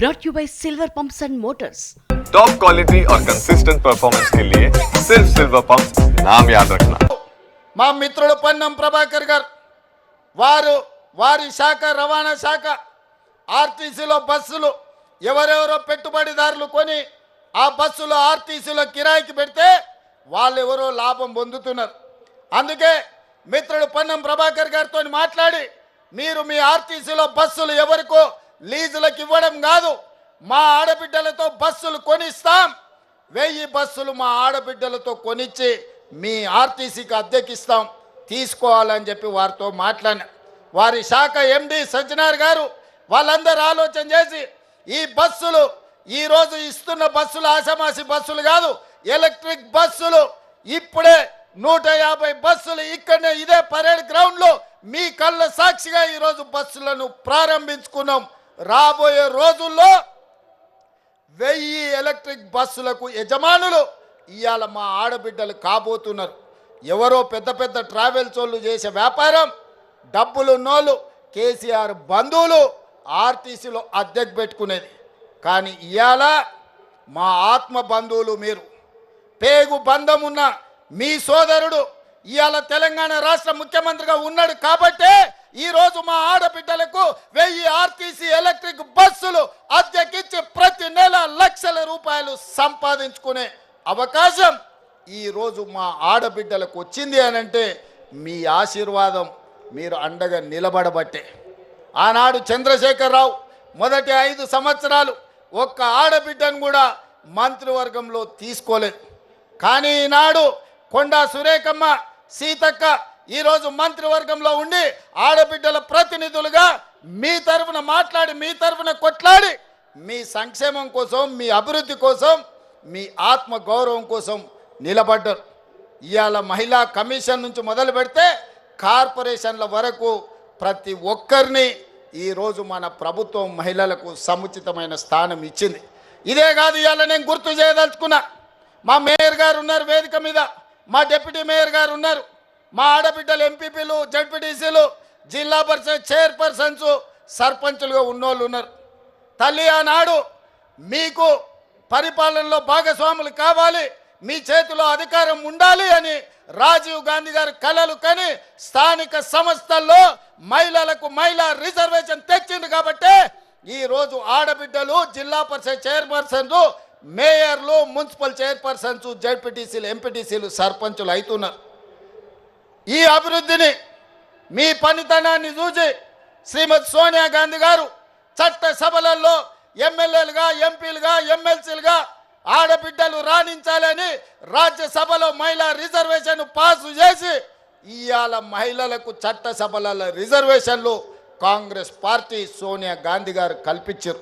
brought you by Silver Pumps and Motors. Top quality और consistent performance के लिए सिर्फ सिल्वर पंप नाम याद रखना మా మిత్రుడు పొన్నం ప్రభాకర్ గారు వారు వారి శాఖ రవాణా శాఖ ఆర్టీసీలో బస్సులు ఎవరెవరో పెట్టుబడిదారులు కొని ఆ బస్సులు ఆర్టీసీలో కిరాయికి పెడితే వాళ్ళు ఎవరో లాభం పొందుతున్నారు అందుకే మిత్రుడు పొన్నం ప్రభాకర్ గారితో మాట్లాడి మీరు మీ ఆర్టీసీలో బస్సులు ఎవరికో లీజులకు ఇవ్వడం కాదు మా ఆడబిడ్డలతో బస్సులు కొనిస్తాం. వెయ్యి బస్సులు మా ఆడబిడ్డలతో కొనిచ్చి మీ ఆర్టీసీకి అద్దెకిస్తాం. తీసుకోవాలని చెప్పి వారితో మాట్లాడిన. వారి శాఖ ఎండి సజ్జనార్ గారు వాళ్ళందరూ ఆలోచన చేసి ఈ బస్సులు ఈరోజు ఇస్తున్న బస్సులు ఆసమాసి బస్సులు కాదు ఎలక్ట్రిక్ బస్సులు ఇప్పుడే నూట యాభై బస్సులు ఇక్కడనే ఇదే పరేడ్ గ్రౌండ్లో మీ కళ్ళ సాక్షిగా ఈరోజు బస్సులను ప్రారంభించుకున్నాం. రాబోయే రోజుల్లో వెయ్యి ఎలక్ట్రిక్ బస్సులకు యజమానులు ఇవాళ మా ఆడబిడ్డలు కాబోతున్నారు. ఎవరో పెద్ద పెద్ద ట్రావెల్స్ వాళ్ళు చేసే వ్యాపారం డబ్బులు ఉన్నోళ్ళు కేసీఆర్ బంధువులు ఆర్టీసీలో అద్దెకు పెట్టుకునేది. కానీ ఇవాళ మా ఆత్మ బంధువులు మీరు. పేగు బంధమున్న మీ సోదరుడు ఇవాళ తెలంగాణ రాష్ట్ర ముఖ్యమంత్రిగా ఉన్నాడు కాబట్టే ఈ రోజు మా ఆడబిడ్డలకు వెయ్యి ఆర్టీసీ ఎలక్ట్రిక్ బస్సులు అద్దెకిచ్చి ప్రతి నెల లక్షల రూపాయలు సంపాదించుకునే అవకాశం ఈ రోజు మా ఆడబిడ్డలకు వచ్చింది అని అంటే మీ ఆశీర్వాదం మీరు అండగా నిలబడబట్టే. ఆనాడు చంద్రశేఖరరావు మొదటి ఐదు సంవత్సరాలు ఒక్క ఆడబిడ్డను కూడా మంత్రివర్గంలో తీసుకోలేదు. కానీ ఈనాడు కొండా సురేఖమ్మ సీతక్క ఈరోజు మంత్రివర్గంలో ఉండి ఆడబిడ్డల ప్రతినిధులుగా మీ తరఫున మాట్లాడి మీ తరఫున కొట్లాడి మీ సంక్షేమం కోసం మీ అభివృద్ధి కోసం మీ ఆత్మ గౌరవం కోసం నిలబడ్డారు. ఇవాళ మహిళా కమిషన్ నుంచి మొదలు పెడితే కార్పొరేషన్ల వరకు ప్రతి ఒక్కరిని ఈరోజు మన ప్రభుత్వం మహిళలకు సముచితమైన స్థానం ఇచ్చింది. ఇదే కాదు ఇవాళ నేను గుర్తు చేయదలుచుకున్నా. మా మేయర్ గారు ఉన్నారు వేదిక మీద. మా డిప్యూటీ మేయర్ గారు ఉన్నారు. మా ఆడబిడ్డలు ఎంపీపీలు జడ్పీటీసీలు జిల్లా పరిషత్ చైర్పర్సన్స్ సర్పంచులుగా ఉన్నోళ్ళు ఉన్నారు. తల్లి ఆనాడు మీకు పరిపాలనలో భాగస్వాములు కావాలి మీ చేతిలో అధికారం ఉండాలి అని రాజీవ్ గాంధీ గారు కలలు కని స్థానిక సంస్థల్లో మహిళలకు మహిళా రిజర్వేషన్ తెచ్చింది కాబట్టి ఈరోజు ఆడబిడ్డలు జిల్లా పరిషత్ చైర్పర్సన్లు మేయర్లు మున్సిపల్ చైర్పర్సన్స్ జడ్పీటీసీలు ఎంపీటీసీలు సర్పంచులు అవుతున్నారు ఈ అభివృద్ధిని మీ పనితనాన్ని చూసి శ్రీమతి సోనియా గాంధీ గారు చట్ట సభలలో ఎమ్మెల్యేలుగా ఎంపీలుగా ఎమ్మెల్సీలుగా ఆడబిడ్డలు రాణించాలని రాజ్యసభలో మహిళా రిజర్వేషన్ పాసు చేసి ఇవాళ మహిళలకు చట్ట రిజర్వేషన్లు కాంగ్రెస్ పార్టీ సోనియా గాంధీ గారు కల్పించారు.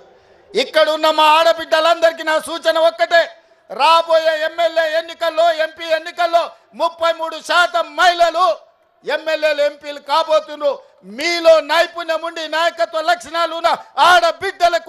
ఇక్కడ ఉన్న మా ఆడబిడ్డలందరికీ నా సూచన ఒక్కటే. రాబోయే ఎమ్మెల్యే ఎన్నికల్లో ఎంపీ ఎన్నికల్లో ముప్పై మూడు శాతం మహిళలు ఎమ్మెల్యేలు ఎంపీలు కాబోతున్నారు. మీలో నైపుణ్యం ఉండి నాయకత్వ లక్షణాలు ఉన్న ఆడబిడ్డలకు